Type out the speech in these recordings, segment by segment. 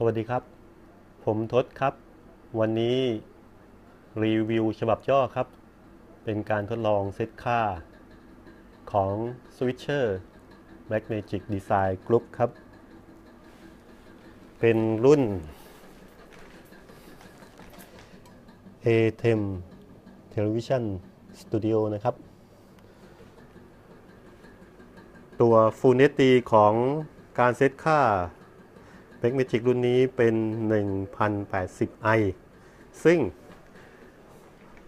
สวัสดีครับ ผมทศครับ วันนี้รีวิวฉบับย่อครับ เป็นการทดลองเซตค่า ของ Switcher Blackmagic Design Group ครับ เป็นรุ่น A10 Television Studio นะครับ ตัว Full HD ของการเซตค่า b a c k Magic รุ่นนี้เป็น 1080i ซึ่ง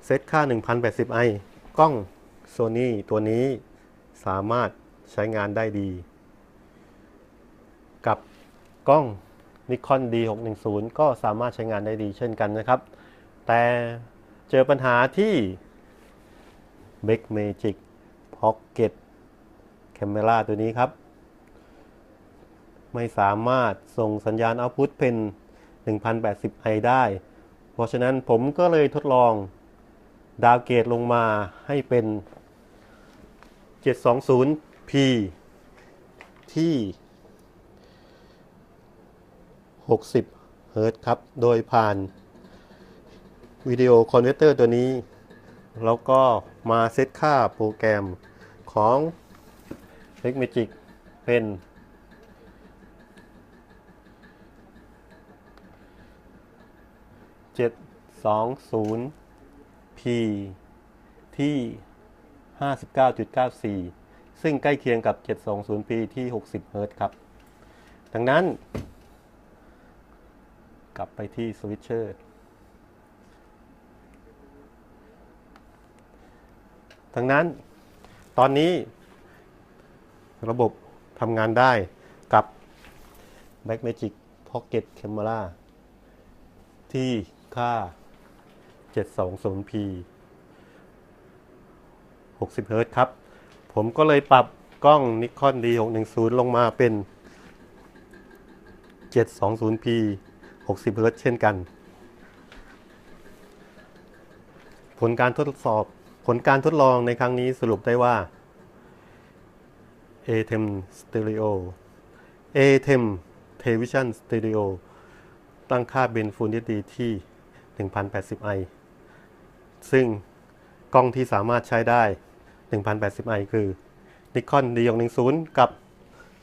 เซตค่า 1080i กล้อง Sony ตัวนี้สามารถใช้งานได้ดี กับกล้อง Nikon D610 ก็สามารถใช้งานได้ดีเช่นกันนะครับ แต่เจอปัญหาที่ b a c k Magic Pocket Camera ตัวนี้ครับ ไม่สามารถส่งสัญญาณเอาพุตเป็น 1080i ได้ เพราะฉะนั้นผมก็เลยทดลองดาวเกรดลงมาให้เป็น 720p ที่ 60 เฮิรตครับ โดยผ่านวิดีโอคอนเวอร์เตอร์ตัวนี้ แล้วก็มาเซตค่าโปรแกรมของ t e c h Magic เป็น 720p ที่ 59.94 ซึ่งใกล้เคียงกับ 720p ที่ 60 เฮิรตซ์ครับ ดังนั้น กลับไปที่สวิตเชอร์ดังนั้นตอนนี้ระบบทำงานได้กับ Blackmagic Pocket Camera ที่ ค่า 720p 60เฮิรตซ์ครับ ผมก็เลยปรับกล้อง Nikon D610 ลงมาเป็น 720p 60เฮิรตซ์เช่นกัน ผลการทดสอบผลการทดลองในครั้งนี้สรุปได้ว่า A10 Stereo A10 Television Stereo ตั้งค่าเป็น Full HD ที่ 1080i ซึ่งกล้องที่สามารถใช้ได้ 1080i คือ Nikon D610 กับ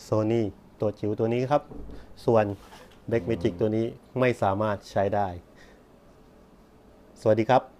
Sony ตัวจิ๋วตัวนี้ครับ ส่วน Blackmagic ตัวนี้ไม่สามารถใช้ได้ สวัสดีครับ